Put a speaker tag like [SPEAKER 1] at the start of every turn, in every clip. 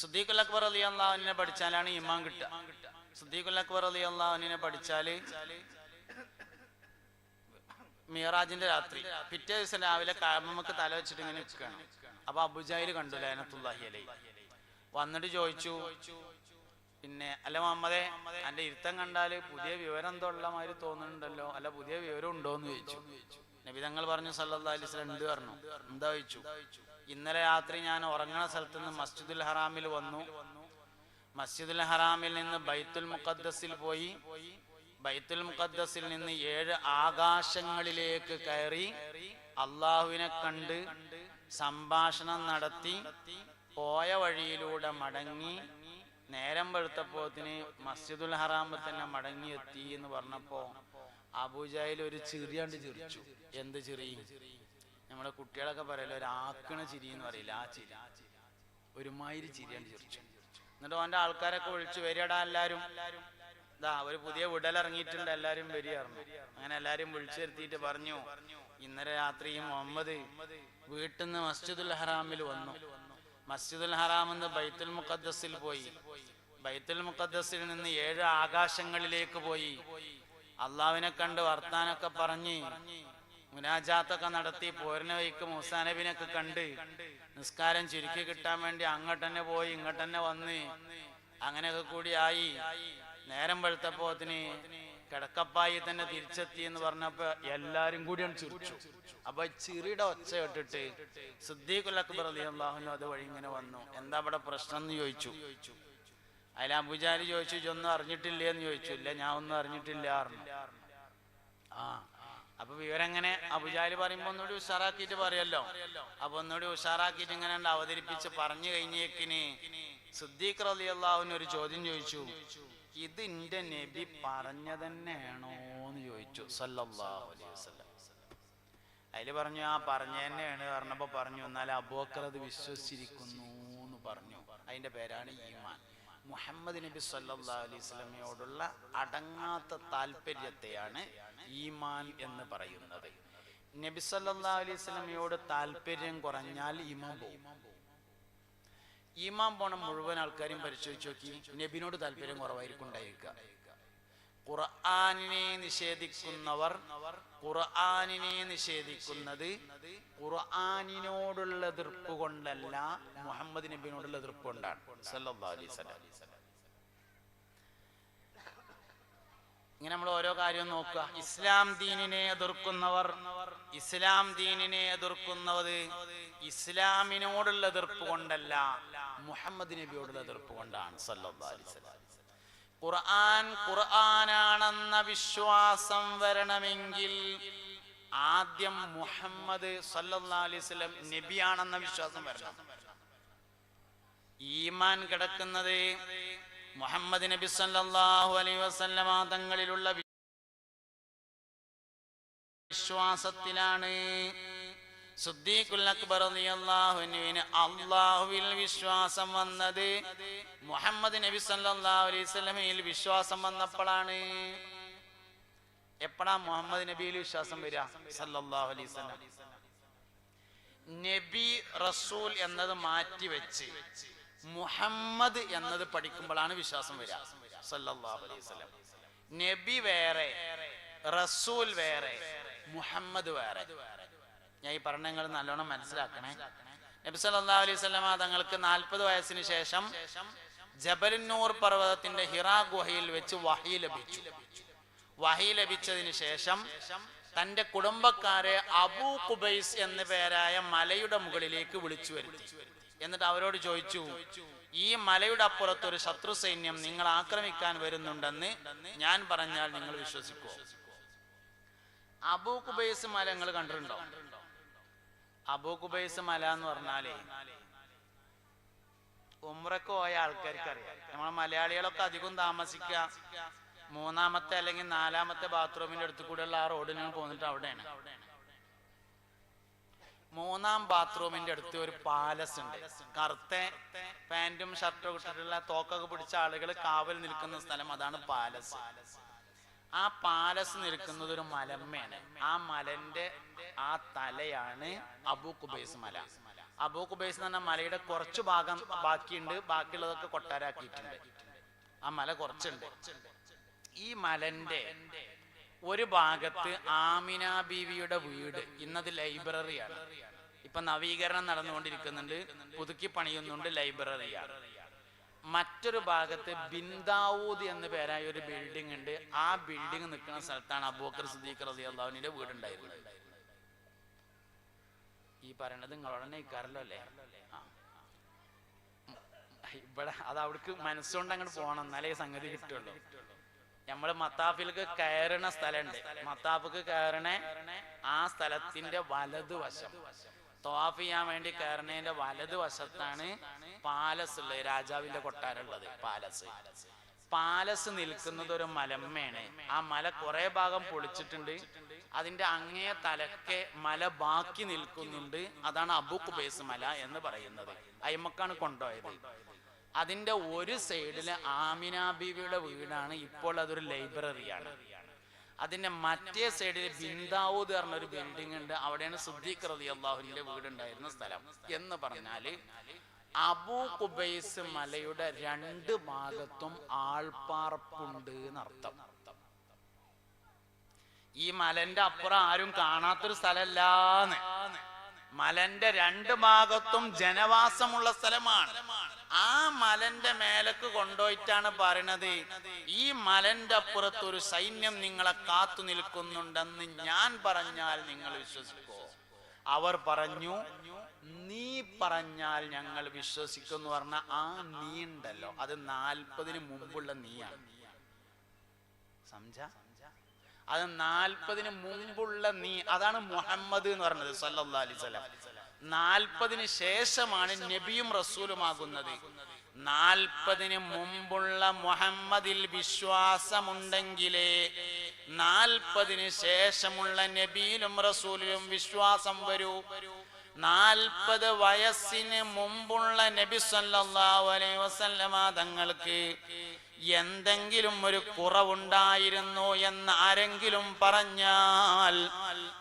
[SPEAKER 1] സുദ്ദീഖുൽ അക്ബർ അലി അള്ളാഹുവിനെ പഠിച്ചാലാണ് ഇമാൻ കിട്ടുക. സുദ്ദീഖുൽ അക്ബർ അലി അള്ളാഹുവിനെ പഠിച്ചാൽ മിയറാജിന്റെ രാത്രി. പിറ്റേ ദിവസം രാവിലെ കാമമ്മക്ക് തല വെച്ചിട്ട് ഇങ്ങനെ നിൽക്കുകയാണ്. അപ്പൊ അബുജായിൽ കണ്ടു ലൈനത്തുല്ലാഹി അലൈ വന്നിട്ട് ചോദിച്ചു പിന്നെ അല്ല മുഹമ്മദെ എന്റെ ഇരുത്തം കണ്ടാൽ പുതിയ വിവരം എന്തോ ഉള്ള മാതിരി തോന്നുന്നുണ്ടല്ലോ. അല്ല പുതിയ വിവരം ഉണ്ടോ എന്ന് ചോദിച്ചു നബിതങ്ങൾ പറഞ്ഞു സല്ലാ അലിസ്ലാം എന്ത് പറഞ്ഞു? എന്താ ചോദിച്ചു. ഇന്നലെ രാത്രി ഞാൻ ഉറങ്ങണ സ്ഥലത്ത് നിന്ന് മസ്ജിദുൽ ഹറാമിൽ വന്നു. മസ്ജിദുൽ ഹറാമിൽ നിന്ന് ബൈത്തുൽ മുഖദ്ദസിൽ പോയി. ബൈത്തുൽ മുഖദ്ദസിൽ നിന്ന് ഏഴ് ആകാശങ്ങളിലേക്ക് കയറി അള്ളാഹുവിനെ കണ്ട് സംഭാഷണം നടത്തി. പോയ വഴിയിലൂടെ മടങ്ങി. നേരം വെളുത്തപ്പോത്തിന് മസ്ജിദുൽ ഹറാമിൽ തന്നെ മടങ്ങി എത്തി എന്ന് പറഞ്ഞപ്പോ അബൂജായിൽ ഒരു ചിറിയാണ്ട് ചിരിച്ചു എന്ത് ചിറി? നമ്മുടെ കുട്ടികളൊക്കെ പറയല്ലോ ഒരു ആക്കണ ചിരി എന്ന് പറയില്ല ആ ചിരി. ഒരുമാതിരി ചിരിയാണ് ചിരിച്ചു. എന്നിട്ട് അവന്റെ ആൾക്കാരൊക്കെ വിളിച്ചു വരികടാ എല്ലാരും. ഇതാ ഒരു പുതിയ വിടലിറങ്ങിയിട്ടുണ്ട് എല്ലാരും വരികയായിരുന്നു അങ്ങനെ എല്ലാരും വിളിച്ചു വരുത്തിയിട്ട് പറഞ്ഞു ഇന്നലെ രാത്രി മുഹമ്മദ് വീട്ടിൽ നിന്ന് മസ്ജിദുൽ ഹറാമിൽ വന്നു. മസ്ജിദുൽ ഹറാം എന്ന് ബൈത്തുൽ മുഖദ്ദസിൽ പോയി. ബൈത്തുൽ മുഖദ്ദസിൽ നിന്ന് ഏഴ് ആകാശങ്ങളിലേക്ക് പോയി. അള്ളാവിനെ കണ്ട് വർത്താനൊക്കെ പറഞ്ഞ് മുനാജാത്തൊക്കെ നടത്തി പോരിന വൈക്ക് മൂസാനബിനൊക്കെ കണ്ട് നിസ്കാരം ചുരുക്കി കിട്ടാൻ വേണ്ടി അങ്ങോട്ട് തന്നെ പോയി ഇങ്ങോട്ട് തന്നെ വന്ന് അങ്ങനെയൊക്കെ കൂടി ആയി നേരം വെളുത്തപ്പോത്തിന് കിടക്കപ്പായി തന്നെ തിരിച്ചെത്തി എന്ന് പറഞ്ഞപ്പോ എല്ലാരും കൂടിയാണ് ചിരിച്ചു. അപ്പൊ ചിറിയുടെ ഒച്ച ഇട്ടിട്ട് സിദ്ദീഖുൽ അക്ബർ അള്ളാഹുനു അത് വഴി ഇങ്ങനെ വന്നു. എന്താ ഇവിടെ പ്രശ്നം എന്ന് ചോദിച്ചു. അതിൽ അബുജാലി ചോദിച്ചു ഇതൊന്നും അറിഞ്ഞിട്ടില്ലേ എന്ന് ചോദിച്ചു. ഇല്ല ഞാൻ ഒന്നും അറിഞ്ഞിട്ടില്ല ആ അപ്പൊ വിവരെങ്ങനെ അബുജാലി പറയുമ്പോ ഒന്നുകൂടി ഉഷാറാക്കിയിട്ട് പറയല്ലോ. അപ്പൊ ഒന്നുകൂടി ഉഷാറാക്കിയിട്ട് ഇങ്ങനെ അവതരിപ്പിച്ച് പറഞ്ഞു കഴിഞ്ഞേക്കിന് സിദ്ദീഖ് റലി ഒരു ചോദ്യം ചോദിച്ചു. ഇത് എന്റെ നബി പറഞ്ഞ തന്നെയാണോ എന്ന് ചോദിച്ചു. സല്ലല്ലാഹു അലൈഹി വസല്ലം. അതിൽ പറഞ്ഞു ആ പറഞ്ഞ തന്നെയാണ് പറഞ്ഞപ്പോ പറഞ്ഞു എന്നാൽ അബൂക്കർ അത് വിശ്വസിച്ചിരിക്കുന്നു എന്ന് പറഞ്ഞു. അതിന്റെ പേരാണ് ഈമാൻ. മുഹമ്മദ് നബി സല്ലല്ലാഹു അലൈഹി സ്വലമയോടുള്ള അടങ്ങാത്ത താല്പര്യത്തെയാണ് ഈമാൻ എന്ന് പറയുന്നത്. നബി സല്ലല്ലാഹു അലൈഹി സ്വലമയോട് താല്പര്യം കുറഞ്ഞാൽ ഈമാൻ പോകും ഈമാൻ പോണ മുഴുവൻ ആൾക്കാരും പരിശോധിച്ച് നോക്കി നബിനോട് താല്പര്യം കുറവായിരിക്കും ഉണ്ടായിരിക്കുക. ഖുർആാനിനെ നിഷേധിക്കുന്നവർ ഖുർആാനിനെ നിഷേധിക്കുന്നത് ഖുർആാനിനോടുള്ള എതിർപ്പ് കൊണ്ടല്ല മുഹമ്മദ് നബിനോടുള്ള എതിർപ്പ് കൊണ്ടാണ്. ഇങ്ങനെ നമ്മൾ ഓരോ കാര്യവും നോക്കുക. ഇസ്ലാം ദീനിനെ എതിർക്കുന്നവർ ഇസ്ലാം ദീനിനെ എതിർക്കുന്നത് ഇസ്ലാമിനോടുള്ള എതിർപ്പ് കൊണ്ടല്ല മുഹമ്മദ് നബിയോടുള്ള എതിർപ്പ് കൊണ്ടാണ്. സല്ലല്ലാഹി അലൈഹി വസല്ലം. ഖുർആൻ ഖുർആനാണെന്ന വിശ്വാസം വരണമെങ്കിൽ ആദ്യം മുഹമ്മദ് സല്ലല്ലാഹു അലൈഹി വസല്ലം നബിയാണെന്ന വിശ്വാസം വരണം. ഈമാൻ കിടക്കുന്നത് മുഹമ്മദ് നബി സല്ലാഹു അലൈ വസല്ലമ തങ്ങളിലുള്ള വിശ്വാസത്തിലാണ്. സുദ്ദീഖുൽ അക്ബർ റളിയല്ലാഹുവിന് അള്ളാഹുവിൽ വിശ്വാസം വന്നത് മുഹമ്മദ് നബി സല്ലല്ലാഹു അലൈഹി വസല്ലമയിൽ വിശ്വാസം വന്നപ്പോഴാണ്. എപ്പോഴാ മുഹമ്മദ് നബിയിൽ വിശ്വാസം വരിക? സല്ലല്ലാഹു അലൈഹി വസല്ലം. നബി റസൂൽ എന്നത് മാറ്റി വെച്ച് മുഹമ്മദ് എന്നത് പഠിക്കുമ്പോഴാണ് വിശ്വാസം വരിക. സല്ലല്ലാഹു അലൈഹി വസല്ലം. നബി വേറെ റസൂൽ വേറെ മുഹമ്മദ് വേറെ. ഞാൻ ഈ പറഞ്ഞ നിങ്ങൾ നല്ലോണം മനസ്സിലാക്കണേ. നബി സല്ലല്ലാഹു അലൈഹി സ്വലാമ തങ്ങൾക്ക് നാൽപ്പത് വയസ്സിന് ശേഷം ജബലിന്നൂർ പർവതത്തിന്റെ ഹിറാ ഗുഹയിൽ വെച്ച് വഹി ലഭിച്ചു. വഹി ലഭിച്ചതിന് ശേഷം തന്റെ കുടുംബക്കാരെ അബൂ കുബൈസ് എന്ന പേരായ മലയുടെ മുകളിലേക്ക് വിളിച്ചു വരുത്തി. എന്നിട്ട് അവരോട് ചോദിച്ചു ഈ മലയുടെ അപ്പുറത്ത് ഒരു ശത്രു സൈന്യം നിങ്ങൾ ആക്രമിക്കാൻ വരുന്നുണ്ടെന്ന് ഞാൻ പറഞ്ഞാൽ നിങ്ങൾ വിശ്വസിക്കുമോ അബൂ കുബൈസ് മല നിങ്ങൾ കണ്ടിട്ടുണ്ടോ? അബൂ കുബൈസ് മല എന്ന് പറഞ്ഞാലേ ഉമ്രക്ക് പോയ ആൾക്കാർക്ക് അറിയാം നമ്മളെ മലയാളികളൊക്കെ അധികം താമസിക്കുക. മൂന്നാമത്തെ അല്ലെങ്കിൽ നാലാമത്തെ ബാത്റൂമിന്റെ അടുത്ത് കൂടെയുള്ള ആ റോഡിന് പോന്നിട്ട് അവിടെയാണ്. മൂന്നാം ബാത്റൂമിന്റെ അടുത്ത് ഒരു പാലസ് ഉണ്ട്. കറുത്ത പാന്റും ഷർട്ടും ഇട്ടിട്ടുള്ള തോക്കൊക്കെ പിടിച്ച ആളുകൾ കാവൽ നിൽക്കുന്ന സ്ഥലം. അതാണ് പാലസ്. ആ പാലസ് നിൽക്കുന്നത് ഒരു മലമ്മയാണ്. ആ മലന്റെ ആ തലയാണ് അബൂ കുബൈസ് മല. അബൂ കുബൈസ് എന്ന് പറഞ്ഞ മലയുടെ കുറച്ച് ഭാഗം ബാക്കിയുണ്ട്. ബാക്കിയുള്ളതൊക്കെ കൊട്ടാരാക്കിയിട്ടുണ്ട്. ആ മല കുറച്ചുണ്ട്. ഈ മലന്റെ ഒരു ഭാഗത്ത് ആമിന ബീവിയുടെ വീട് ഇന്നത് ലൈബ്രറിയാണ്. ഇപ്പൊ നവീകരണം നടന്നുകൊണ്ടിരിക്കുന്നുണ്ട്. പുതുക്കി പണിയുന്നുണ്ട് ലൈബ്രറിയാണ്. മറ്റൊരു ഭാഗത്ത് ബിന്ദാവൂദ് എന്ന് പേരായ ഒരു ബിൽഡിംഗ് ഉണ്ട്. ആ ബിൽഡിംഗ് നിൽക്കുന്ന സ്ഥലത്താണ് അബൂക്കർ സിദ്ദീഖ് റസി അള്ളാഹുവിന്റെ വീടുണ്ടായിരുന്നത്. ഈ പറയണത് നിങ്ങളോടനെ ഇക്കാരല്ലോ അല്ലേ? ഇവിടെ അത് അവിടേക്ക് മനസ്സുകൊണ്ട് അങ്ങോട്ട് പോകണം. എന്നാലേ സംഗതി കിട്ടുള്ളൂ. നമ്മൾ മത്താഫിലേക്ക് കയറണ സ്ഥലമുണ്ട്. മത്താഫിക്ക് കയറണേ ആ സ്ഥലത്തിന്റെ വലതുവശം. തോഫ് ചെയ്യാൻ വേണ്ടി കയറണേന്റെ വലതുവശത്താണ് പാലസ് ഉള്ളത്. രാജാവിന്റെ കൊട്ടാരം ഉള്ളത് പാലസ്. പാലസ് നിൽക്കുന്നത് ഒരു മലമ്മയാണ്. ആ മല കുറെ ഭാഗം പൊളിച്ചിട്ടുണ്ട്. അതിന്റെ അങ്ങേ തലക്കെ മല ബാക്കി നിൽക്കുന്നുണ്ട്. അതാണ് അബുക്ക് ബേസ് മല എന്ന് പറയുന്നത്. അയ്മക്കാണ് കൊണ്ടുപോയത്. അതിന്റെ ഒരു സൈഡിൽ ആമിന ബീവിയുടെ വീടാണ്. ഇപ്പോൾ അതൊരു ലൈബ്രറിയാണ്. അതിന്റെ മറ്റേ സൈഡിൽ ബിന്ദാവൂദ് പറഞ്ഞ ഒരു ബിൽഡിംഗ് ഉണ്ട്. അവിടെയാണ് സുദ്ദീഖ് റതി അള്ളാഹുവിന്റെ വീടുണ്ടായിരുന്ന സ്ഥലം എന്ന് പറഞ്ഞാൽ അബൂ കുബൈസ് മലയുടെ രണ്ട് ഭാഗത്തും ആൾപ്പാർപ്പുണ്ട് എന്നർത്ഥം. ഈ മലന്റെ അപ്പുറം ആരും കാണാത്തൊരു സ്ഥലല്ലാന്ന്. മലന്റെ രണ്ട് ഭാഗത്തും ജനവാസമുള്ള സ്ഥലമാണ്. ആ മലന്റെ മേലക്ക് കൊണ്ടുപോയിട്ടാണ് പറയണത്. ഈ മലന്റെ അപ്പുറത്ത് ഒരു സൈന്യം നിങ്ങളെ കാത്തു നിൽക്കുന്നുണ്ടെന്ന് ഞാൻ പറഞ്ഞാൽ നിങ്ങൾ വിശ്വസിക്കോ. അവർ പറഞ്ഞു നീ പറഞ്ഞാൽ ഞങ്ങൾ വിശ്വസിക്കും പറഞ്ഞ ആ നീ ഉണ്ടല്ലോ. അത് നാൽപ്പതിന് മുമ്പുള്ള നീയാണ്. സംജ? അത് നാൽപ്പതിന് മുമ്പുള്ള നീ. അതാണ് മുഹമ്മദ് എന്ന് പറഞ്ഞത് സല്ലാ വസല്ലം. നാൽപ്പതിന് ശേഷമാണ് നബിയും റസൂലുമാകുന്നത്. നാൽപ്പതിന് മുമ്പുള്ള മുഹമ്മദിൽ വിശ്വാസമുണ്ടെങ്കിലേ നാൽപ്പതിന് ശേഷമുള്ള നബിയിലും റസൂലിലും വിശ്വാസം വരൂ. നാൽപ്പത് വയസ്സിന് മുമ്പുള്ള നബി സല്ലല്ലാഹു അലൈഹി വസല്ലമ തങ്ങൾക്ക് എന്തെങ്കിലും ഒരു കുറവുണ്ടായിരുന്നു എന്ന് ആരെങ്കിലും പറഞ്ഞാൽ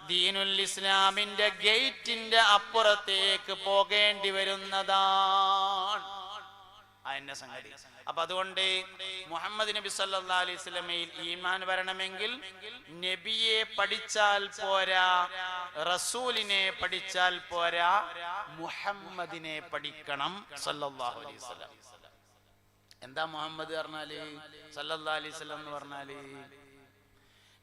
[SPEAKER 1] ദീനുൽ ഇസ്ലാമിന്റെ ഗേറ്റിന്റെ അപ്പുറത്തേക്ക് പോകേണ്ടി വരുന്നതാണ്. അതിന്റെ സംഗതി. അപ്പൊ അതുകൊണ്ട് മുഹമ്മദ് നബി സല്ലാ അലൈഹി സ്വലമയിൽ ഈമാൻ വരണമെങ്കിൽ നബിയെ പഠിച്ചാൽ പോരാ റസൂലിനെ പഠിച്ചാൽ പോരാ മുഹമ്മദിനെ പഠിക്കണം അലൈഹി എന്താ മുഹമ്മദ് പറഞ്ഞാൽ? സല്ലാ അലൈഹി സ്വലം എന്ന് പറഞ്ഞാൽ?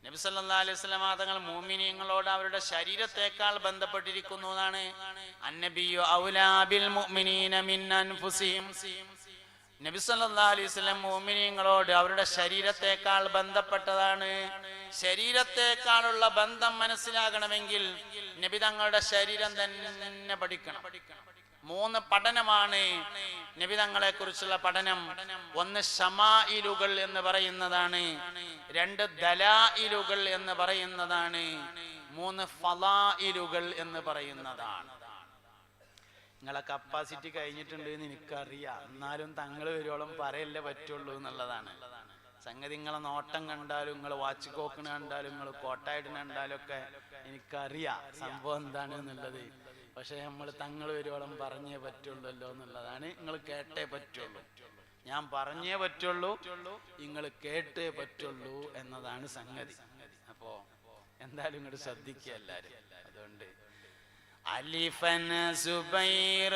[SPEAKER 1] നബി സല്ലാ അലൈഹി സ്വലം തങ്ങൾ മോമിനിയങ്ങളോട് അവരുടെ ശരീരത്തെക്കാൾ ബന്ധപ്പെട്ടിരിക്കുന്നു എന്നാണ്. അന്നബിയോ ഔലാ ബിൽ മുഅ്മിനീന മിൻ അൻഫുസിഹിം. നബി മോമിനിയങ്ങളോട് അവരുടെ ശരീരത്തെക്കാൾ ബന്ധപ്പെട്ടതാണ്. ശരീരത്തെക്കാളുള്ള ബന്ധം മനസ്സിലാകണമെങ്കിൽ നബി തങ്ങളുടെ ശരീരം തന്നെ പഠിക്കണം. മൂന്ന് പഠനമാണ് നബി തങ്ങളെ കുറിച്ചുള്ള പഠനം. ഒന്ന് ഷമായിലുകൾ എന്ന് പറയുന്നതാണ്. രണ്ട് ദലായിലുകൾ എന്ന് പറയുന്നതാണ്. മൂന്ന് ഫലായിലുകൾ എന്ന് പറയുന്നതാണ്. നിങ്ങളെ കപ്പാസിറ്റി കഴിഞ്ഞിട്ടുണ്ട് എന്ന് എനിക്കറിയാം. എന്നാലും തങ്ങൾ വരുവോളം പറയല്ലേ പറ്റുള്ളൂ എന്നുള്ളതാണ്. സംഗതി നിങ്ങളെ നോട്ടം കണ്ടാലും നിങ്ങൾ വാച്ച് കോക്കിന് കണ്ടാലും നിങ്ങൾ കോട്ടായിട്ടിന് കണ്ടാലും ഒക്കെ എനിക്കറിയാം സംഭവം എന്താണ് എന്നുള്ളത്. പക്ഷെ നമ്മൾ തങ്ങൾ വരുവോളം പറഞ്ഞേ പറ്റുള്ളല്ലോ എന്നുള്ളതാണ്. നിങ്ങൾ കേട്ടേ പറ്റുള്ളൂ. ഞാൻ പറഞ്ഞേ പറ്റുള്ളൂ നിങ്ങൾ കേട്ടേ പറ്റുള്ളൂ എന്നതാണ് സംഗതി. അപ്പോ എന്തായാലും ഇങ്ങോട്ട് ശ്രദ്ധിക്കുക എല്ലാരും അതുകൊണ്ട് علفا زبير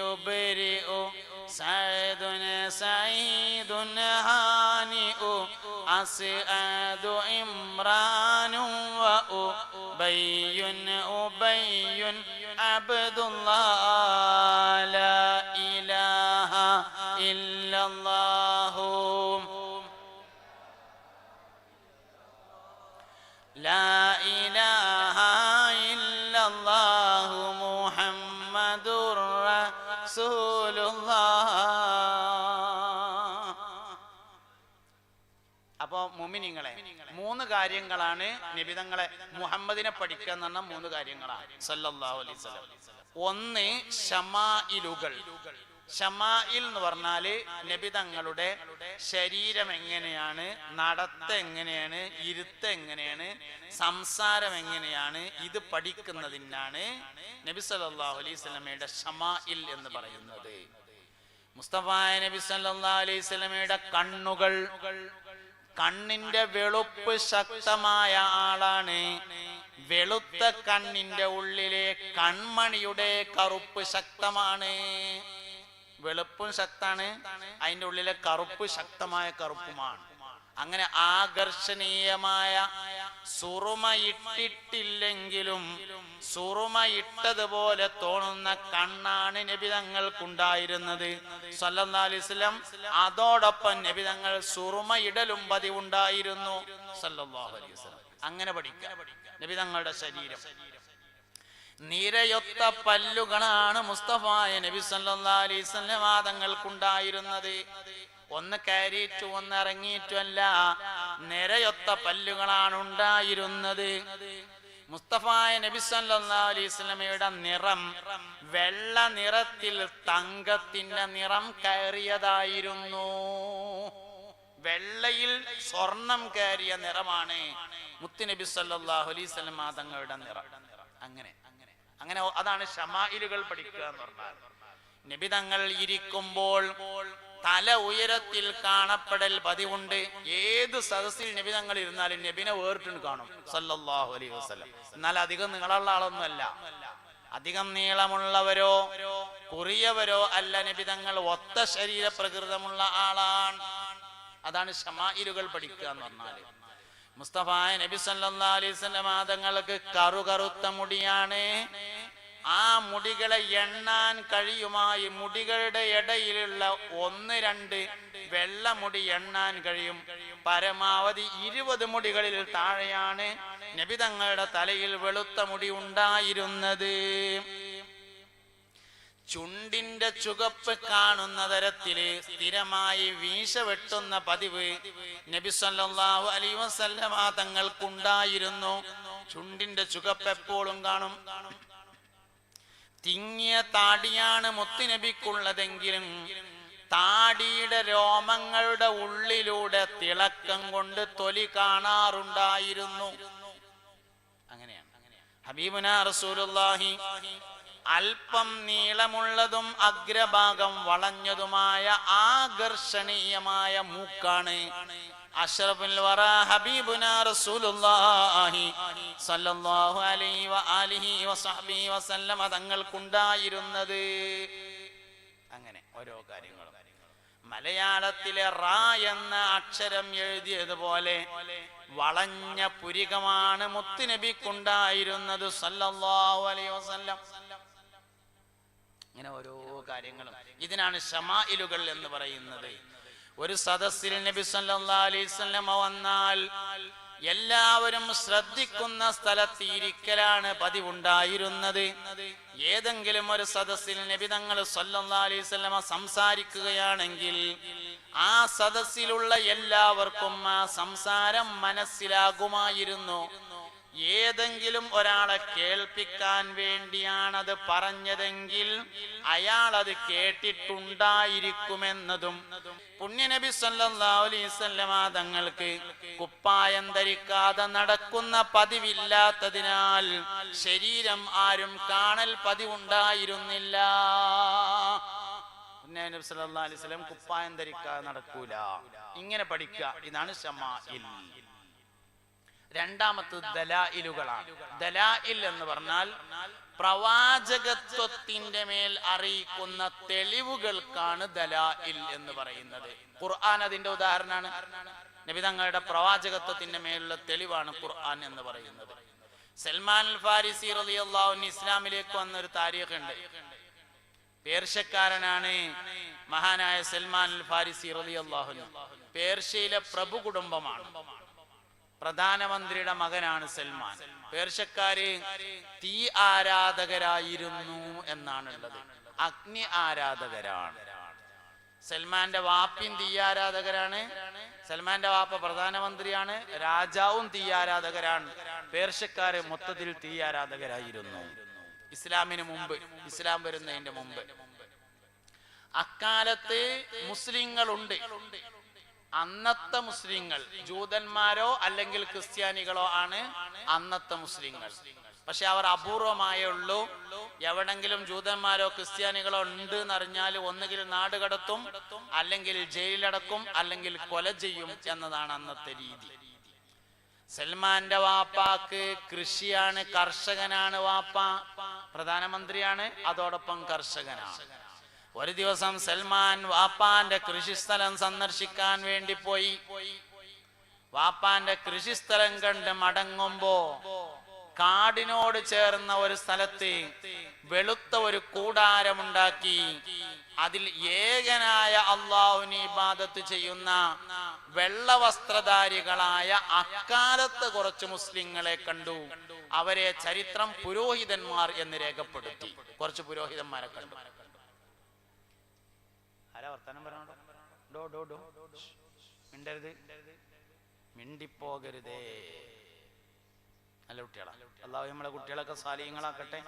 [SPEAKER 1] يبرئ سعد سعيد هانئ أسعد إمران وأبي أبي عبد الله لا അപ്പോ മുമിനിങ്ങളെ മൂന്ന് കാര്യങ്ങളാണ് നിബിതങ്ങളെ മുഹമ്മദിനെ പഠിക്കുക എന്ന് പറഞ്ഞ മൂന്ന് കാര്യങ്ങളാണ്. സല്ലല്ലാഹു അലൈഹി വസല്ലം. ഒന്ന് ഷമായിലുകൾ ഷമായിൽ എന്ന് പറഞ്ഞാൽ നബി തങ്ങളുടെ ശരീരം എങ്ങനെയാണ് നടത്ത എങ്ങനെയാണ് ഇരുത്ത എങ്ങനെയാണ് സംസാരം എങ്ങനെയാണ് ഇത് പഠിക്കുന്നതിനാണ് നബി സല്ലല്ലാഹു അലൈഹി സ്വലമയുടെ ഷമായിൽ എന്ന് പറയുന്നത്. മുസ്തഫായ നബി സല്ലല്ലാഹു അലൈഹി സ്വലമയുടെ കണ്ണുകൾ കണ്ണിന്റെ വെളുപ്പ് ശക്തമായ ആളാണ്. വെളുത്ത കണ്ണിന്റെ ഉള്ളിലെ കൺമണിയുടെ കറുപ്പ് ശക്തമാണ്. വെളുപ്പും ശക്താണ് അതിന്റെ ഉള്ളിലെ കറുപ്പ് ശക്തമായ കറുപ്പുമാണ്. അങ്ങനെ ആകർഷണീയമായ സുറുമ ഇട്ടതുപോലെ തോന്നുന്ന കണ്ണാണ് നബിതങ്ങൾക്കുണ്ടായിരുന്നത് വസല്ലം അതോടൊപ്പം നബിതങ്ങൾ സുറുമ ഇടലും പതിവുണ്ടായിരുന്നു. സല്ലല്ലാഹു അലൈഹി വസല്ലം. അങ്ങനെ പഠിക്കാം. നബിതങ്ങളുടെ ശരീരം. നിരയൊത്ത പല്ലുകളാണ് മുസ്തഫായ നബി സല്ലല്ലാഹു അലൈഹി വസല്ലം ഒന്ന് കയറിയിട്ടു ഒന്ന് ഇറങ്ങിയിട്ടുമല്ല. നിരയൊത്ത പല്ലുകളാണ് ഉണ്ടായിരുന്നത്. മുസ്തഫായ നബി അലൈഹി നിറം വെള്ള നിറത്തിൽ തങ്കത്തിന്റെ നിറം കയറിയതായിരുന്നു. വെള്ളയിൽ സ്വർണം കയറിയ നിറമാണ് മുത്തുനബി സല്ലല്ലാഹു അലൈഹി വസല്ലം തങ്ങളുടെ നിറം. അങ്ങനെ അങ്ങനെ അതാണ് ഷമായിലുകൾ പഠിക്കുക എന്ന് പറഞ്ഞാൽ. നബി തങ്ങൾ ഇരിക്കുമ്പോൾ തല ഉയരത്തിൽ കാണപ്പെടൽ പതിവുണ്ട്. ഏത് സദസ്സിൽ നബി തങ്ങൾ ഇരുന്നാലും നബിനെ വേറിട്ടുണ്ട് കാണും. സല്ലല്ലാഹു അലൈഹി വസല്ലം. എന്നാൽ അധികം നീളമുള്ള ആളൊന്നുമല്ല. അധികം നീളമുള്ളവരോ കുറിയവരോ അല്ല നബി തങ്ങൾ. ഒത്ത ശരീര പ്രകൃതമുള്ള ആളാണ്. അതാണ് ഷമായിലുകൾ പഠിക്കുക എന്ന് പറഞ്ഞാൽ. മുസ്തഫായ നബി സല്ലാ അലൈഹി വസല്ലം കറു കറുകറുത്ത മുടിയാണ്. ആ മുടികളെ എണ്ണാൻ കഴിയുമായി മുടികളുടെ ഇടയിലുള്ള ഒന്ന് രണ്ട് വെള്ള മുടി എണ്ണാൻ കഴിയും. പരമാവധി ഇരുപത് മുടികളിൽ താഴെയാണ് നബിതങ്ങളുടെ തലയിൽ വെളുത്ത മുടി ഉണ്ടായിരുന്നത്. ചുണ്ടിന്റെ ചുകപ്പ് കാണുന്ന തരത്തിൽ സ്ഥിരമായി വീശ വെട്ടുന്ന പതിവ് നബി സല്ലല്ലാഹു അലൈഹി വസല്ലമ തങ്ങൾക്കുണ്ടായിരുന്നു. ചുണ്ടിന്റെ ചുകപ്പ് എപ്പോഴും കാണും. തിങ്ങിയ താടിയാണ് മുത്തുനബിക്കുള്ളതെങ്കിലും താടിയുടെ രോമങ്ങളുടെ ഉള്ളിലൂടെ തിളക്കം കൊണ്ട് തൊലി കാണാറുണ്ടായിരുന്നു. അങ്ങനെയാണ്. ഹബീബുന റസൂലുള്ളാഹി അല്പം നീളമുള്ളതും അഗ്രഭാഗം വളഞ്ഞതുമായ ആകർഷണീയമായ മൂക്കാണ്. അഷ്റഫുൽ വറ ഹബീബുന റസൂലുള്ളാഹി സല്ലല്ലാഹു അലൈഹി വആലിഹി വസഹ്ബിഹി വസല്ലമ തങ്ങൾക്കുണ്ടായിരുന്നത്. അങ്ങനെ ഓരോ കാര്യങ്ങളും. മലയാളത്തിലെ റാ എന്ന അക്ഷരം എഴുതിയതുപോലെ വളഞ്ഞ പുരികമാണ് മുത്തുനബിക്കുണ്ടായിരുന്നത് സല്ലല്ലാഹു അലൈഹി വസല്ലം. ഇങ്ങനെ ഓരോ കാര്യങ്ങളും. ഇതിനാണ് ഷമായിലുകൾ എന്ന് പറയുന്നത്. ഒരു സദസ്സിൽ നബി അലൈഹി വസല്ലമ വന്നാൽ എല്ലാവരും ശ്രദ്ധിക്കുന്ന സ്ഥലത്ത് ഇരിക്കലാണ് പതിവുണ്ടായിരുന്നത്. ഏതെങ്കിലും ഒരു സദസ്സിൽ നബി തങ്ങൾ അലൈഹി വസല്ലമ സംസാരിക്കുകയാണെങ്കിൽ ആ സദസ്സിലുള്ള എല്ലാവർക്കും ആ സംസാരം മനസ്സിലാകുമായിരുന്നു. ഏതെങ്കിലും ഒരാളെ കേൾപ്പിക്കാൻ വേണ്ടിയാണത് പറഞ്ഞതെങ്കിൽ അയാൾ അത് കേട്ടിട്ടുണ്ടായിരിക്കുമെന്നതും. പുണ്യനബി വസല്ലമ തങ്ങൾക്ക് കുപ്പായം ധരിക്കാതെ നടക്കുന്ന പതിവില്ലാത്തതിനാൽ ശരീരം ആരും കാണൽ പതിവുണ്ടായിരുന്നില്ല. പുണ്യനബി സല്ലല്ലാഹു അലൈഹി കുപ്പായം ധരിക്കാതെ നടക്കൂല. ഇങ്ങനെ പഠിക്കുക. ഇതാണ് ഷമാഇൽ രണ്ടാമത്തത് ദലായിലുകളാണ്. ദലായിൽ എന്ന് പറഞ്ഞാൽ പ്രവാചകത്വത്തിന്റെ മേൽ അറിയിക്കുന്ന തെളിവുകൾക്കാണ് ദലായിൽ എന്ന് പറയുന്നത്. ഖുർആൻ അതിന്റെ ഉദാഹരണമാണ്. നബി തങ്ങളുടെ പ്രവാചകത്വത്തിന്റെ മേലുള്ള തെളിവാണ് ഖുർആൻ എന്ന് പറയുന്നത്. സൽമാൻ അൽ ഫാരിസി റളിയല്ലാഹു അൻഹു ഇസ്ലാമിലേക്ക് വന്ന ഒരു താരീഖ് ഉണ്ട് പേർഷ്യക്കാരനാണ് മഹാനായ സൽമാൻ അൽ ഫാരിസി റളിയല്ലാഹു അൻഹു. പേർഷ്യയിലെ പ്രഭു കുടുംബമാണ് പ്രധാനമന്ത്രിയുടെ മകനാണ് സൽമാൻ. പേർഷ്യക്കാര് തീ ആരാധകരായിരുന്നു എന്നാണുള്ളത്. അഗ്നി ആരാധകരാണ്. സൽമാന്റെ വാപ്പിയും തീ ആരാധകരാണ്. സൽമാന്റെ വാപ്പ പ്രധാനമന്ത്രിയാണ്. രാജാവും തീ ആരാധകരാണ്. പേർഷ്യക്കാര് മൊത്തത്തിൽ തീ ആരാധകരായിരുന്നു. ഇസ്ലാമിന് മുമ്പ് ഇസ്ലാം വരുന്നതിന്റെ മുമ്പ്. അക്കാലത്ത് മുസ്ലിങ്ങളുണ്ട്. അന്നത്തെ മുസ്ലിങ്ങൾ ജൂതന്മാരോ അല്ലെങ്കിൽ ക്രിസ്ത്യാനികളോ ആണ് അന്നത്തെ മുസ്ലിങ്ങൾ. പക്ഷെ അവർ അപൂർവമായേ ഉള്ളൂ. എവിടെങ്കിലും ജൂതന്മാരോ ക്രിസ്ത്യാനികളോ ഉണ്ട് എന്നറിഞ്ഞാൽ ഒന്നുകിൽ നാട് കടത്തും അല്ലെങ്കിൽ ജയിലടക്കും അല്ലെങ്കിൽ കൊല ചെയ്യും എന്നതാണ് അന്നത്തെ രീതി. സൽമാന്റെ വാപ്പാക്ക് കൃഷിയാണ് കർഷകനാണ് വാപ്പ. പ്രധാനമന്ത്രിയാണ് അതോടൊപ്പം കർഷകനാണ്. ഒരു ദിവസം സൽമാൻ വാപ്പാന്റെ കൃഷിസ്ഥലം സന്ദർശിക്കാൻ വേണ്ടി പോയി. വാപ്പാന്റെ കൃഷിസ്ഥലം കണ്ട് മടങ്ങുമ്പോ കാടിനോട് ചേർന്ന ഒരു സ്ഥലത്ത് വെളുത്ത ഒരു കൂടാരമുണ്ടാക്കി അതിൽ ഏകനായ അള്ളാഹുനി ഇബാദത്ത് ചെയ്യുന്ന വെള്ള വസ്ത്രധാരികളായ അക്കാലത്ത് കുറച്ച് മുസ്ലിങ്ങളെ കണ്ടു. അവരെ ചരിത്രം പുരോഹിതന്മാർ എന്ന് രേഖപ്പെടുത്തി. കുറച്ച് പുരോഹിതന്മാരെ കണ്ടു. ആരാ വർത്താനം പറഞ്ഞോ ഡോ ഡോ ഡോ. മിണ്ടരുത്. മിണ്ടിപ്പോകരുതേ. നല്ല കുട്ടികളാ. അള്ളാഹു നമ്മളെ കുട്ടികളൊക്കെ സാലീയങ്ങളാക്കട്ടെ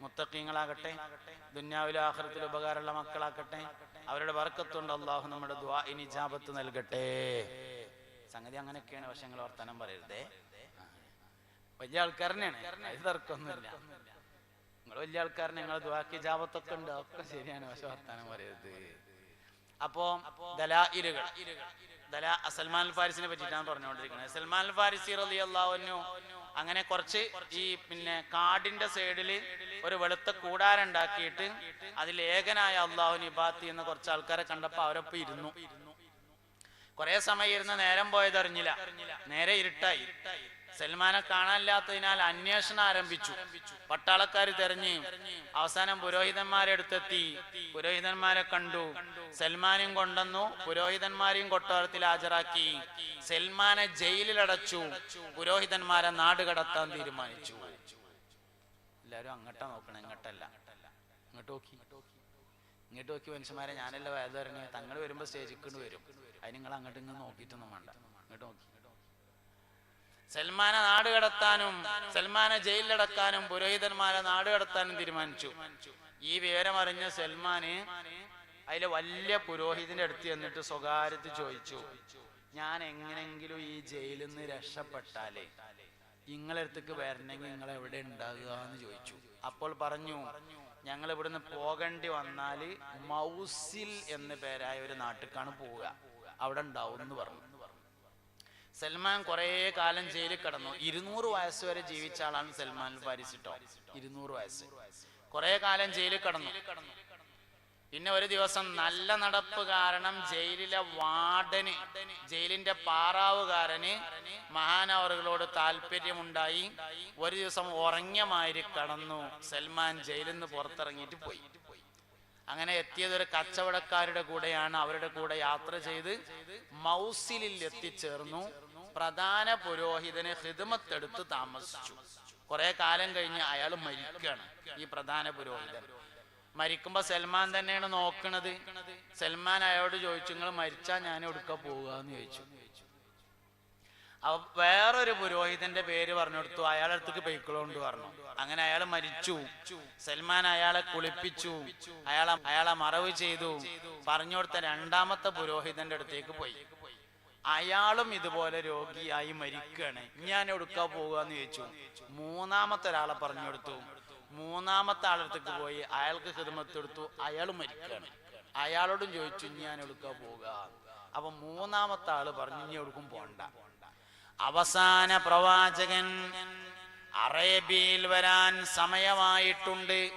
[SPEAKER 1] മുത്തക്കീങ്ങളാകട്ടെ ദുന്യാവിലെ ആഹൃത്തിൽ ഉപകാരമുള്ള മക്കളാക്കട്ടെ. അവരുടെ വർക്കത്തുണ്ട് അള്ളാഹു നമ്മുടെ ദ്വാനിജാപത്ത് നൽകട്ടെ. സംഗതി അങ്ങനെയൊക്കെയാണ്. പക്ഷെ ഞങ്ങൾ വർത്തമാനം പറയരുതേ. വലിയ ആൾക്കാരനെയാണ്. അത് തർക്കമൊന്നുമില്ല. നിങ്ങൾ വലിയ ആൾക്കാരനെ ഞങ്ങൾ ദ്വാക്കി ജാപത്തൊക്കെ ഉണ്ട്. ഒക്കെ ശരിയാണ്. പക്ഷെ വർത്തമാനം പറയരുത്. അപ്പോ ദലായിലുകൾ. ദലാ സൽമാൻ ഫാരിസിനെ പറ്റിയിട്ടാണ് പറഞ്ഞുകൊണ്ടിരിക്കുന്നത്. സൽമാൻ ഫാരിസി റലി അള്ളാഹുനു അങ്ങനെ കുറച്ച് ഈ പിന്നെ കാടിന്റെ സൈഡിൽ ഒരു വെളുത്ത കൂടാരുണ്ടാക്കിയിട്ട് അതിൽ ഏകനായ അള്ളാഹു നിബാത്തി എന്ന കുറച്ച് ആൾക്കാരെ കണ്ടപ്പോ അവരൊപ്പം ഇരുന്നു. കുറെ സമയം ഇരുന്ന് നേരം പോയത് അറിഞ്ഞില്ല നേരെ ഇരുട്ടായി. സൽമാനെ കാണാനില്ലാത്തതിനാൽ അന്വേഷണം ആരംഭിച്ചു. പട്ടാളക്കാർ തെരഞ്ഞു അവസാനം പുരോഹിതന്മാരെ അടുത്തെത്തി. പുരോഹിതന്മാരെ കണ്ടു. സൽമാനും കൊണ്ടുവന്നു. പുരോഹിതന്മാരെയും കൊട്ടാരത്തിൽ ഹാജരാക്കി. സൽമാനെ ജയിലിലടച്ചു. പുരോഹിതന്മാരെ നാട് കടത്താൻ തീരുമാനിച്ചു. എല്ലാരും അങ്ങോട്ടാ നോക്കണം ഇങ്ങോട്ടല്ല. ഇങ്ങോട്ട് നോക്കി. ഇങ്ങോട്ട് നോക്കി മനുഷ്യന്മാരെ ഞാനല്ല ഇറങ്ങി തങ്ങൾ വരുമ്പോ സ്റ്റേജിൽ കൊണ്ട് വരും. അതിന് നിങ്ങൾ അങ്ങോട്ട് ഇങ്ങനെ നോക്കിയിട്ടൊന്നും വേണ്ട. ഇങ്ങോട്ട് നോക്കി. സൽമാനെ നാട് കടത്താനും സൽമാനെ ജയിലിലടക്കാനും പുരോഹിതന്മാരെ നാട് കടത്താനും തീരുമാനിച്ചു. ഈ വിവരം അറിഞ്ഞ സൽമാന് അതിലെ വലിയ പുരോഹിതന്റെ അടുത്ത് ചെന്നിട്ട് സ്വകാര്യത്തിൽ ചോദിച്ചു ഞാൻ എങ്ങനെങ്കിലും ഈ ജയിലിൽ നിന്ന് രക്ഷപ്പെട്ടാലേ നിങ്ങളെ അടുത്തേക്ക് വരണമെങ്കിൽ നിങ്ങൾ എവിടെ ഉണ്ടാകുക എന്ന് ചോദിച്ചു. അപ്പോൾ പറഞ്ഞു ഞങ്ങൾ ഇവിടുന്ന് പോകേണ്ടി വന്നാൽ മൗസിൽ എന്ന പേരായ ഒരു നാട്ടിലേക്കാണ് പോവുക. അവിടെ ഉണ്ടാവും എന്ന് പറഞ്ഞു. സൽമാൻ കുറെ കാലം ജയിലിൽ കിടന്നു. ഇരുന്നൂറ് വയസ്സ് വരെ ജീവിച്ച ആളാണ് സൽമാൻ ഫാരിസ് ഇരുന്നൂറ് വയസ്സ്. കുറെ കാലം ജയിലിൽ കിടന്നു. പിന്നെ ഒരു ദിവസം നല്ല നടപ്പ് കാരണം ജയിലിലെ വാർഡന് ജയിലിന്റെ പാറാവുകാരന് മഹാനവറുകളോട് താല്പര്യമുണ്ടായി. ഒരു ദിവസം ഉറങ്ങിയ മാതിരി കടന്നു. സൽമാൻ ജയിലിൽ നിന്ന് പുറത്തിറങ്ങിയിട്ട് പോയി. അങ്ങനെ എത്തിയത് ഒരു കച്ചവടക്കാരുടെ കൂടെയാണ് അവരുടെ കൂടെ യാത്ര ചെയ്ത് മൗസിലിൽ എത്തിച്ചേർന്നു. പ്രധാന പുരോഹിതന് ഹിദ്മത്തെടുത്ത് താമസിച്ചു. കുറെ കാലം കഴിഞ്ഞ് അയാൾ മരിക്കുകയാണ് ഈ പ്രധാന പുരോഹിതൻ. മരിക്കുമ്പോ സൽമാൻ തന്നെയാണ് നോക്കണത്. സൽമാൻ അയാളോട് ചോദിച്ചു നിങ്ങൾ മരിച്ചാ ഞാൻ എടുക്ക പോവുക എന്ന് ചോദിച്ചു. അപ്പൊ വേറൊരു പുരോഹിതന്റെ പേര് പറഞ്ഞു കൊടുത്തു അയാളെ അടുത്തേക്ക് പൊയ്ക്കളോണ്ട് പറഞ്ഞു. അങ്ങനെ അയാൾ മരിച്ചു. സൽമാൻ അയാളെ കുളിപ്പിച്ചു. അയാളെ അയാളെ മറവ് ചെയ്തു. പറഞ്ഞു കൊടുത്ത രണ്ടാമത്തെ പുരോഹിതന്റെ അടുത്തേക്ക് പോയി. അയാളും ഇതുപോലെ രോഗിയായി മരിക്കുകയാണ്. ഞാൻ എടുക്കാൻ പോകുക എന്ന് ചോദിച്ചു. മൂന്നാമത്തെ ഒരാളെ പറഞ്ഞു കൊടുത്തു. മൂന്നാമത്തെ ആളടുത്തേക്ക് പോയി. അയാൾക്ക് ഹിതമത്തെടുത്തു അയാൾ മരിക്കുകയാണ്. അയാളോടും ചോദിച്ചു ഞാൻ എടുക്കാൻ പോവുക അപ്പൊ മൂന്നാമത്തെ ആൾ പറഞ്ഞു ഇനി എടുക്കും പോണ്ട. അവസാന പ്രവാചകൻ അറേബ്യയിൽ വരാൻ സമയമായിട്ടുണ്ട്.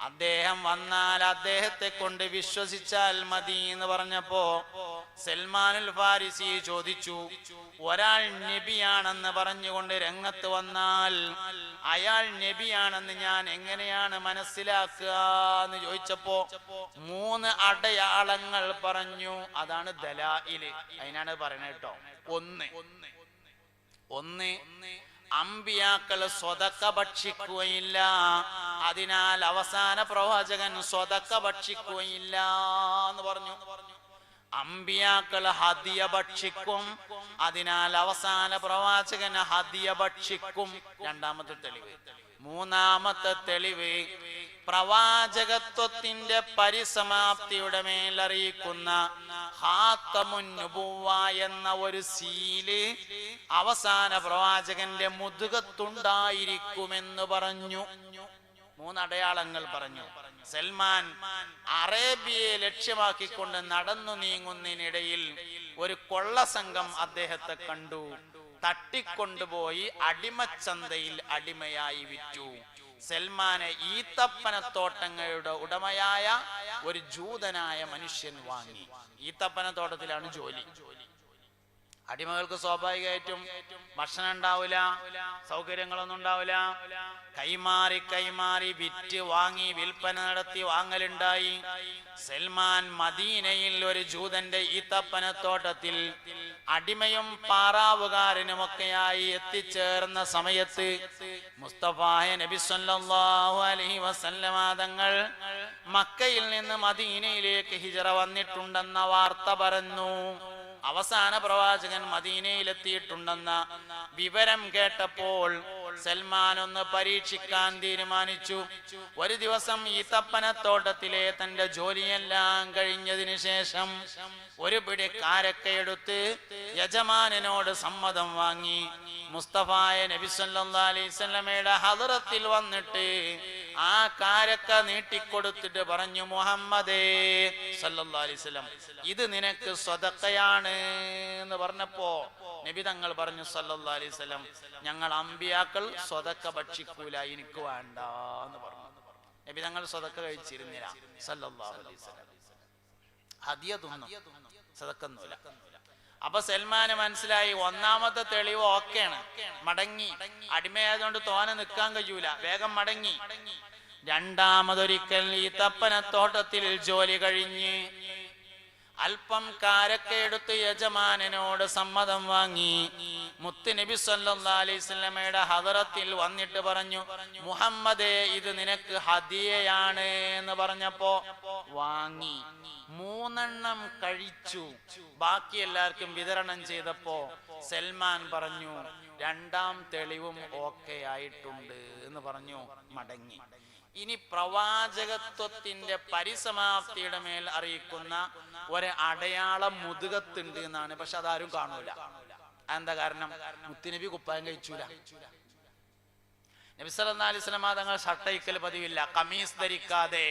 [SPEAKER 1] അദ്ദേഹം വന്നാൽ അദ്ദേഹത്തെ കൊണ്ട് വിശ്വസിച്ചാൽ മതി എന്ന് പറഞ്ഞപ്പോ സൽമാനുൽ ഫാരിസി ചോദിച്ചു ഒരാൾ നബിയാണെന്ന് പറഞ്ഞുകൊണ്ട് രംഗത്ത് വന്നാൽ അയാൾ നബിയാണെന്ന് ഞാൻ എങ്ങനെയാണ് മനസ്സിലാക്കുക? എന്ന് ചോദിച്ചപ്പോ മൂന്ന് അടയാളങ്ങൾ പറഞ്ഞു. അതാണ് ദലായിൽ. അതിനാണ് പറയണത് കേട്ടോ. ഒന്ന്. ഒന്ന് അമ്പിയാക്കൾ സ്വതക്ക ഭക്ഷിക്കുകയില്ല. അതിനാൽ അവസാന പ്രവാചകൻ സ്വതക്ക ഭക്ഷിക്കുകയില്ല എന്ന് പറഞ്ഞു. അമ്പിയാക്കൾ ഹദിയ ഭക്ഷിക്കും. അതിനാൽ അവസാന പ്രവാചകൻ ഹദിയ ഭക്ഷിക്കും. രണ്ടാമത്തെ തെളിവ്. മൂന്നാമത്തെ തെളിവ് പ്രവാചകത്വത്തിന്റെ പരിസമാപ്തിയുടെ മേലറിയിക്കുന്ന എന്ന ഒരു സീൽ അവസാന പ്രവാചകന്റെ മുതുകത്തുണ്ടായിരിക്കുമെന്ന് പറഞ്ഞു. മൂന്നടയാളങ്ങൾ പറഞ്ഞു. സൽമാൻ അറേബ്യയെ ലക്ഷ്യമാക്കിക്കൊണ്ട് നടന്നു നീങ്ങുന്നതിനിടയിൽ ഒരു കൊള്ള സംഘം അദ്ദേഹത്തെ കണ്ടു. തട്ടിക്കൊണ്ടുപോയി അടിമച്ചന്തയിൽ അടിമയായി വിറ്റു. സൽമാനെ ഈത്തപ്പനത്തോട്ടങ്ങളുടെ ഉടമയായ ഒരു ജൂതനായ മനുഷ്യൻ വാങ്ങി. ഈത്തപ്പനത്തോട്ടത്തിലാണ് ജോലി. അടിമകൾക്ക് സ്വാഭാവികമായിട്ടും ഭക്ഷണം ഉണ്ടാവില്ല സൗകര്യങ്ങളൊന്നും ഉണ്ടാവില്ല. കൈമാറി കൈമാറി വിറ്റ് വാങ്ങി വിൽപ്പന നടത്തി വാങ്ങലുണ്ടായി. സൽമാൻ മദീനയിൽ ഒരു ജൂതന്റെ ഈത്തപ്പനത്തോട്ടത്തിൽ അടിമയും പാറാവുകാരനുമൊക്കെയായി എത്തിച്ചേർന്ന സമയത്ത് മുസ്തഫായ നബി സല്ലല്ലാഹു അലൈഹി വസല്ലമ തങ്ങൾ മക്കയിൽ നിന്ന് മദീനയിലേക്ക് ഹിജറ വന്നിട്ടുണ്ടെന്ന വാർത്ത പറഞ്ഞു. അവസാന പ്രവാചകൻ മദീനയിലെത്തിയിട്ടുണ്ടെന്ന വിവരം കേട്ടപ്പോൾ സൽമാൻ ഒന്ന് പരീക്ഷിക്കാൻ തീരുമാനിച്ചു. ഒരു ദിവസം ഈ തപ്പനത്തോട്ടത്തിലെ തന്റെ ജോലിയെല്ലാം കഴിഞ്ഞതിന് ശേഷം ഒരു പിടി കാരക്കയെടുത്ത് യജമാനോട് സമ്മതം വാങ്ങി. മുസ്തഫായ നബി സല്ലല്ലാഹു അലൈഹി വസല്ലമയുടെ ഹദറത്തിൽ വന്നിട്ട് ആ കാരക്ക നീട്ടിക്കൊടുത്തിട്ട് പറഞ്ഞു മുഹമ്മദേ സല്ലല്ലാഹു അലൈഹി ഇത് നിനക്ക് സ്വതക്കയാണ് എന്ന് പറഞ്ഞപ്പോ നബി തങ്ങൾ പറഞ്ഞു സല്ലാ അലൈസ്ലം ഞങ്ങൾ അമ്പിയാക്കൾ സ്വതക്ക ഭക്ഷിക്കൂല എനിക്ക് വേണ്ട എന്ന് പറഞ്ഞു. നബി തങ്ങൾ സ്വതക്ക കഴിച്ചിരുന്നില്ല. സല്ലല്ലാഹു അലൈഹി വസല്ലം. ഹദിയ തിന്നു സതക്കൊന്നുമില്ല. അപ്പൊ സൽമാന് മനസ്സിലായി ഒന്നാമത്തെ തെളിവ് ഓക്കെയാണ്. മടങ്ങി. അടിമയായതുകൊണ്ട് തോനെ നിൽക്കാൻ കഴിയൂല. വേഗം മടങ്ങി. രണ്ടാമതൊരിക്കൽ ഈ തപ്പനത്തോട്ടത്തിൽ ജോലി കഴിഞ്ഞ് അല്പം കാരൊക്കെ എടുത്ത് യജമാനനോട് സമ്മതം വാങ്ങി. മുത്ത് നബി സല്ലല്ലാഹു അലൈഹി വസല്ലമയുടെ ഹദറത്തിൽ വന്നിട്ട് പറഞ്ഞു മുഹമ്മദേ ഇത് നിനക്ക് ഹദിയയാണ് എന്ന് പറഞ്ഞപ്പോ വാങ്ങി. മൂന്നെണ്ണം കഴിച്ചു. ബാക്കി എല്ലാവർക്കും വിതരണം ചെയ്തപ്പോ സൽമാൻ പറഞ്ഞു രണ്ടാം തെളിവും ഓക്കെ ആയിട്ടുണ്ട് എന്ന് പറഞ്ഞു മടങ്ങി. ഇനി പ്രവാചകത്വത്തിന്റെ പരിസമാപ്തിയുടെ മേൽ അറിയിക്കുന്ന ഒരു അടയാളം മുതുകത്തുണ്ട് എന്നാണ്. പക്ഷെ അതാരും കാണൂല. എന്താ കാരണം? മുത്തുനബി കുപ്പായം കഴിച്ചൂല. നബി സല്ലല്ലാഹു അലൈഹി വസല്ലം തങ്ങൾ ഷട്ടയിക്കൽ പതിവില്ല. കമീസ് ധരിക്കാതെ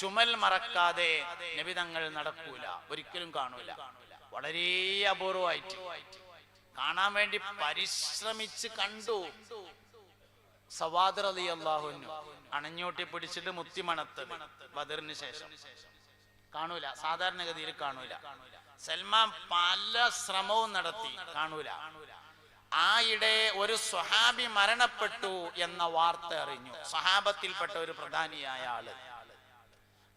[SPEAKER 1] ചുമൽ മറക്കാതെ നബി തങ്ങൾ നടക്കൂല. ഒരിക്കലും കാണൂല. വളരെ അപൂർവമായിട്ട്. കാണാൻ വേണ്ടി പരിശ്രമിച്ച് കണ്ടു. സവാദർ അലി അള്ളാഹുനു അണഞ്ഞൂട്ടി പിടിച്ചിട്ട് മുത്തി മണത്തത് ബദറിന് ശേഷം. കാണൂല. സാധാരണഗതിയിൽ കാണൂല. സൽമാൻ പല ശ്രമവും നടത്തി. കാണൂല. ആയിടെ ഒരു സ്വഹാബി മരണപ്പെട്ടു എന്ന വാർത്ത അറിഞ്ഞു. സ്വഹാബത്തിൽപ്പെട്ട ഒരു പ്രധാനിയായ ആൾ.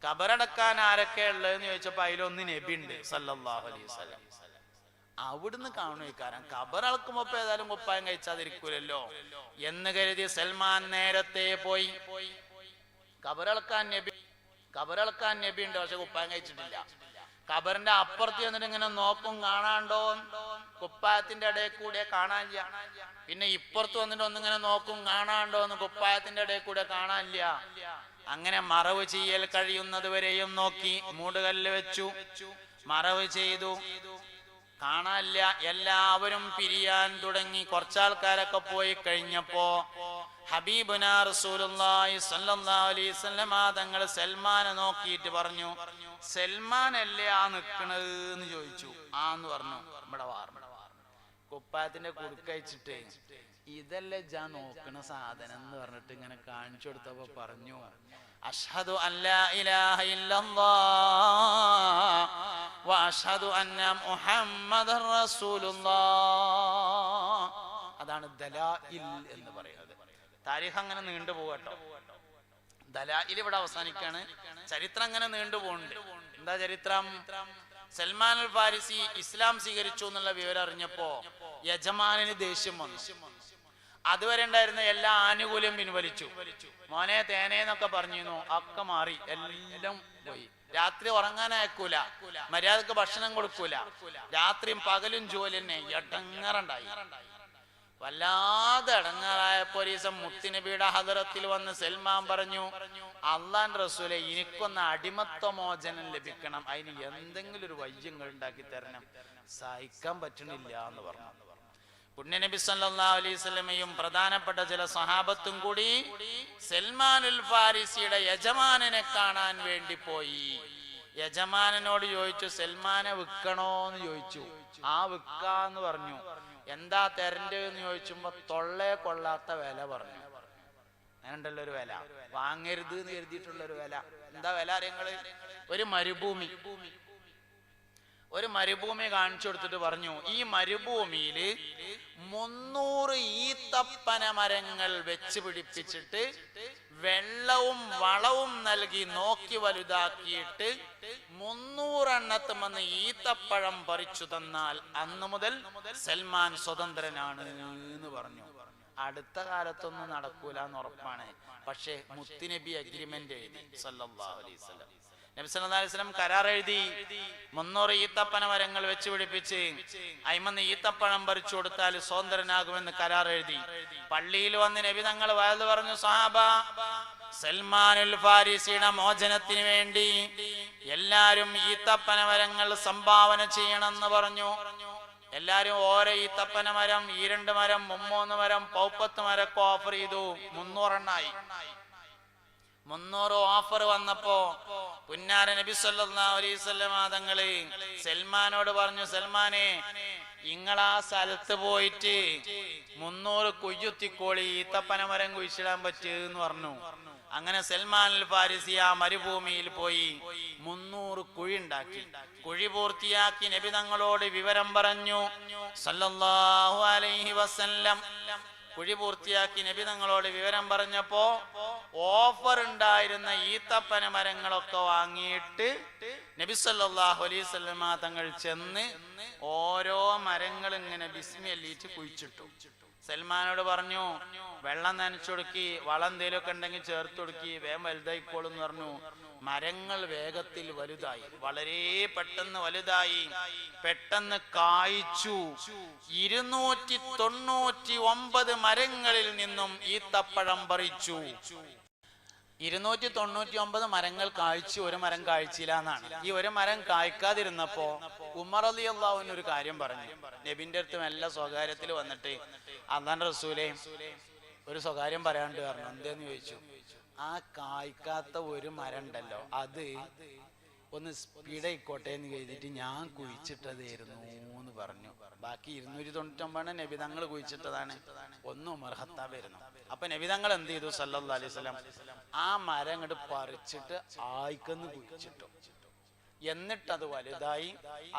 [SPEAKER 1] കബറടക്കാൻ ആരൊക്കെ ഉള്ളതെന്ന് ചോദിച്ചപ്പോ അതിലൊന്ന് നബി ഉണ്ട് സല്ലല്ലാഹു അലൈഹി വസല്ലം. അവിടുന്ന് കാണുകക്കാരൻ കബറളക്കുമ്പോ ഏതായാലും കുപ്പായം കഴിച്ചാതിരിക്കൂലല്ലോ. എന്ന് കരുതി സൽമാൻ നേരത്തെ പോയി. കബറളക്കാൻ നബി കബറളക്കാൻ നബി ഉണ്ട് പക്ഷെ കുപ്പായം കഴിച്ചിട്ടില്ല. കബറിന്റെ അപ്പുറത്ത് ചെന്നിട്ട് ഇങ്ങനെ നോക്കും കാണാണ്ടോ? കുപ്പായത്തിന്റെ ഇടയിൽ കൂടെ കാണാനില്ല പിന്നെ ഇപ്പുറത്ത് വന്നിട്ട് ഒന്നിങ്ങനെ നോക്കും കാണാണ്ടോ? എന്ന് കുപ്പായത്തിന്റെ ഇടയിൽ കൂടെ കാണാനില്ല അങ്ങനെ മറവ് ചെയ്യൽ കഴിയുന്നത് വരെയും നോക്കി മൂടുകല്ല് വെച്ചു. മറവ് ചെയ്തു. കാണാനില്ല. എല്ലാവരും പിരിയാൻ തുടങ്ങി. കുറച്ചാൾക്കാരൊക്കെ പോയി കഴിഞ്ഞപ്പോ ഹബീബുന റസൂലുള്ളാഹി അലൈഹി തങ്ങൾ സൽമാനെ നോക്കിയിട്ട് പറഞ്ഞു സൽമാൻ അല്ലേ ആ നിക്കണത് എന്ന് ചോദിച്ചു ആന്ന് പറഞ്ഞു. ഇവിടെ വാർന്നു കുപ്പായത്തിന്റെ കുടുക്കയച്ചിട്ട് ഇതല്ലേ ജാ നോക്കണ സാധനം എന്ന് പറഞ്ഞിട്ട് ഇങ്ങനെ കാണിച്ചു കൊടുത്തപ്പോ പറഞ്ഞു അഷ്ഹദു അല്ലാ ഇലാഹ അന്ന മുഹമ്മദർ റസൂലുള്ളാഹ് അതാണ് ദലാഇൽ എന്ന് പറയുന്നത്. താരിഖ് അങ്ങനെ നീണ്ടു പോകട്ടോ ദലാഇൽ ഇവിടെ അവസാനിക്കാണ്. ചരിത്രം അങ്ങനെ നീണ്ടു പോകുന്നുണ്ട് എന്താ ചരിത്രം? സൽമാൻ അൽ ഫാരിസി ഇസ്ലാം സ്വീകരിച്ചു എന്നുള്ള വിവരം അറിഞ്ഞപ്പോ യജമാനന് ദേഷ്യം വന്നു. അതുവരെ ഉണ്ടായിരുന്ന എല്ലാ ആനുകൂല്യം പിൻവലിച്ചു. മോനെ തേനേന്നൊക്കെ പറഞ്ഞിരുന്നു. ഒക്കെ മാറി. എല്ലാം പോയി. രാത്രി ഉറങ്ങാൻ അയക്കൂല. മര്യാദയ്ക്ക് ഭക്ഷണം കൊടുക്കൂല. രാത്രിയും പകലും ജോലി തന്നെ. എടങ്ങറുണ്ടായി. വല്ലാതെ അടങ്ങാറായപ്പോ ഒരു ദിവസം മുത്തിനബിയുടെ ഹദറത്തിൽ വന്ന് സൽമാൻ പറഞ്ഞു അള്ളാൻ റസൂലെ എനിക്കൊന്ന് അടിമത്വ മോചനം ലഭിക്കണം. അതിന് എന്തെങ്കിലും ഒരു വയ്യങ്ങൾ ഉണ്ടാക്കി തരണം. സഹിക്കാൻ പറ്റണില്ല എന്ന് പറഞ്ഞു. പുണ്യനബി സല്ലാ അലൈഹി പ്രധാനപ്പെട്ട ചില സഹാബത്തും കൂടി സൽമാനുൽ ഫാരിസിയുടെ യജമാനനെ കാണാൻ വേണ്ടി പോയി. യജമാനനോട് ചോദിച്ചു സൽമാനെ വിൽക്കണോന്ന് ചോദിച്ചു. ആ വിൽക്കാന്ന് പറഞ്ഞു. എന്താ തരണ്ടേന്ന് ചോദിച്ചുമ്പോ തൊള്ളേ കൊള്ളാത്ത വില പറഞ്ഞു. അങ്ങനെയുണ്ടല്ലോ ഒരു വില. വാങ്ങരുത് എന്ന് കരുതിയിട്ടുള്ള ഒരു വില. എന്താ വില അറിയങ്ങൾ ഒരു മരുഭൂമി. ഒരു മരുഭൂമി കാണിച്ചു കൊടുത്തിട്ട് പറഞ്ഞു ഈ മരുഭൂമിയിൽ മുന്നൂറ് ഈത്തപ്പന മരങ്ങൾ വെച്ച് പിടിപ്പിച്ചിട്ട് വെള്ളവും വളവും നൽകി നോക്കി വലുതാക്കിയിട്ട് മുന്നൂറെണ്ണത്തും വന്ന് ഈത്തപ്പഴം പറിച്ചു തന്നാൽ അന്ന് മുതൽ സൽമാൻ സ്വതന്ത്രനാണ് എന്ന് പറഞ്ഞു. അടുത്ത കാലത്തൊന്നും നടക്കൂല എന്ന് ഉറപ്പാണ്. പക്ഷേ മുത്തുനബി അഗ്രിമെന്റ് എഴുതി അലൈഹി വസല്ലം നബി സല്ലല്ലാഹു അലൈഹി വസല്ലം കരാർ എഴുതി മുന്നൂറ് ഈത്തപ്പന മരങ്ങൾ വെച്ച് പിടിപ്പിച്ച് അയിമന്ന് ഈത്തപ്പഴം പറിച്ചു കൊടുത്താൽ സ്വതന്ത്രനാകുമെന്ന് കരാർ എഴുതി. പള്ളിയിൽ വന്ന് നബി തങ്ങൾ വയത് പറഞ്ഞു സഹാബ സൽമാനുൽ ഫാരിസിയുടെ മോചനത്തിന് വേണ്ടി എല്ലാരും ഈത്തപ്പന മരങ്ങൾ സംഭാവന ചെയ്യണമെന്ന് പറഞ്ഞു. എല്ലാരും ഓരോ ഈത്തപ്പന മരം ഈരണ്ട് മരം മുമ്മൂന്ന് മരം പൗപ്പത്ത് മരമൊക്കെ ഓഫർ ചെയ്തു. മുന്നൂറെണ്ണായി. മുന്നൂറ് ഓഫർ വന്നപ്പോ പുന്നാര നബി തങ്ങൾ സൽമാനോട് പറഞ്ഞു സൽമാനെ ഇങ്ങളാ സ്ഥലത്ത് പോയിട്ട് മുന്നൂറ് കുയ്യുത്തിക്കോളി ഈത്തപ്പന മരം കുഴിച്ചിടാൻ പറ്റുമെന്ന് പറഞ്ഞു. അങ്ങനെ സൽമാൻ അൽ ഫാരിസി ആ മരുഭൂമിയിൽ പോയി മുന്നൂറ് കുഴി ഉണ്ടാക്കി. കുഴി പൂർത്തിയാക്കി നബി തങ്ങളോട് വിവരം പറഞ്ഞു സല്ലല്ലാഹു അലൈഹി വസല്ലം കുഴി പൂർത്തിയാക്കി നബി തങ്ങളോട് വിവരം പറഞ്ഞപ്പോ ഓഫർ ഉണ്ടായിരുന്ന ഈത്തപ്പന മരങ്ങളൊക്കെ വാങ്ങിയിട്ട് നബി സല്ലല്ലാഹു അലൈഹി വസല്ലമ തങ്ങൾ ചെന്ന് ഓരോ മരങ്ങൾ ഇങ്ങനെ ബിസ്മി കുഴിച്ചിട്ടു. സൽമാനോട് പറഞ്ഞു വെള്ളം നനച്ചു കൊടുക്കി വളം എന്തെങ്കിലുമൊക്കെ ഉണ്ടെങ്കിൽ ചേർത്ത് കൊടുക്കി വേം വലുതായിക്കോളും എന്ന് പറഞ്ഞു. മരങ്ങൾ വേഗത്തിൽ വലുതായി. വളരെ പെട്ടെന്ന് വലുതായി. പെട്ടെന്ന് കായ്ച്ചു. ഇരുന്നൂറ്റി തൊണ്ണൂറ്റി ഒമ്പത് മരങ്ങളിൽ നിന്നും ഈത്തപ്പഴം പറിച്ചു. ഇരുന്നൂറ്റി തൊണ്ണൂറ്റി ഒമ്പത് മരങ്ങൾ കായ്ച്ചു. ഒരു മരം കായ്ച്ചില്ല എന്നാണ്. ഈ ഒരു മരം കായ്ക്കാതിരുന്നപ്പോ ഉമർ അലി അള്ളാഹുവിന് ഒരു കാര്യം പറഞ്ഞു. നബിന്റെ അടുത്തും എല്ലാ സ്വകാര്യത്തിൽ വന്നിട്ട് അന്നാൻ റസൂലേം ഒരു സ്വകാര്യം പറയാണ്ട് പറഞ്ഞു. എന്തേന്ന് ചോദിച്ചു? ആ കായ്ക്കാത്ത ഒരു മരം ഉണ്ടല്ലോ അത് ഒന്ന് സ്പീഡ് ആയിക്കോട്ടെ എന്ന് കരുതിയിട്ട് ഞാൻ കുഴിച്ചിട്ടതായിരുന്നു എന്ന് പറഞ്ഞു. ബാക്കി ഇരുന്നൂറ്റി തൊണ്ണൂറ്റൊമ്പതാണ് നബിതങ്ങൾ കുഴിച്ചിട്ടതാണ്. ഒന്നും അർഹത്താവായിരുന്നു അപ്പൊ നബിതങ്ങൾ എന്ത് ചെയ്തു? സല്ലാ അലൈഹി സ്വലാം ആ മരം അങ്ങോട്ട് പറിച്ചിട്ട് ആയിക്കെന്ന് കുഴിച്ചിട്ടു. എന്നിട്ട് അത് വലുതായി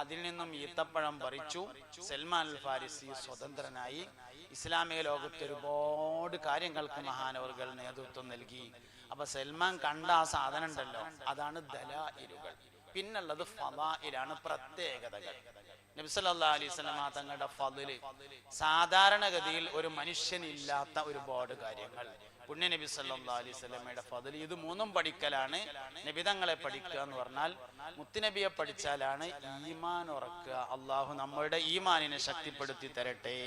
[SPEAKER 1] അതിൽ നിന്നും ഈത്തപ്പഴം പറിച്ചു. സൽമാൻ അൽ ഫാരിസി സ്വതന്ത്രനായി ഇസ്ലാമിക ലോകത്ത് ഒരുപാട് കാര്യങ്ങൾക്ക് മഹാനവറുകൾ നേതൃത്വം നൽകി. അപ്പൊ സൽമാൻ കണ്ട ആ സാധനം ഉണ്ടല്ലോ അതാണ് ദലായിലുകൾ. പിന്നുള്ളത് ഫലായിലാണ് പ്രത്യേകതകൾ. നബിസല്ലാ തങ്ങളുടെ ഫതിൽ സാധാരണഗതിയിൽ ഒരു മനുഷ്യനില്ലാത്ത ഒരുപാട് കാര്യങ്ങൾ. പുണ്യ നബി സല്ലാ അലൈഹി ഫതിൽ ഇത് മൂന്നും പഠിക്കലാണ്. നബിതങ്ങളെ പഠിക്കുക എന്ന് പറഞ്ഞാൽ മുത്തുനബിയെ പഠിച്ചാലാണ് ഈമാൻ ഉറക്കുക. അള്ളാഹു നമ്മളുടെ ഈമാനിനെ ശക്തിപ്പെടുത്തി തരട്ടെ.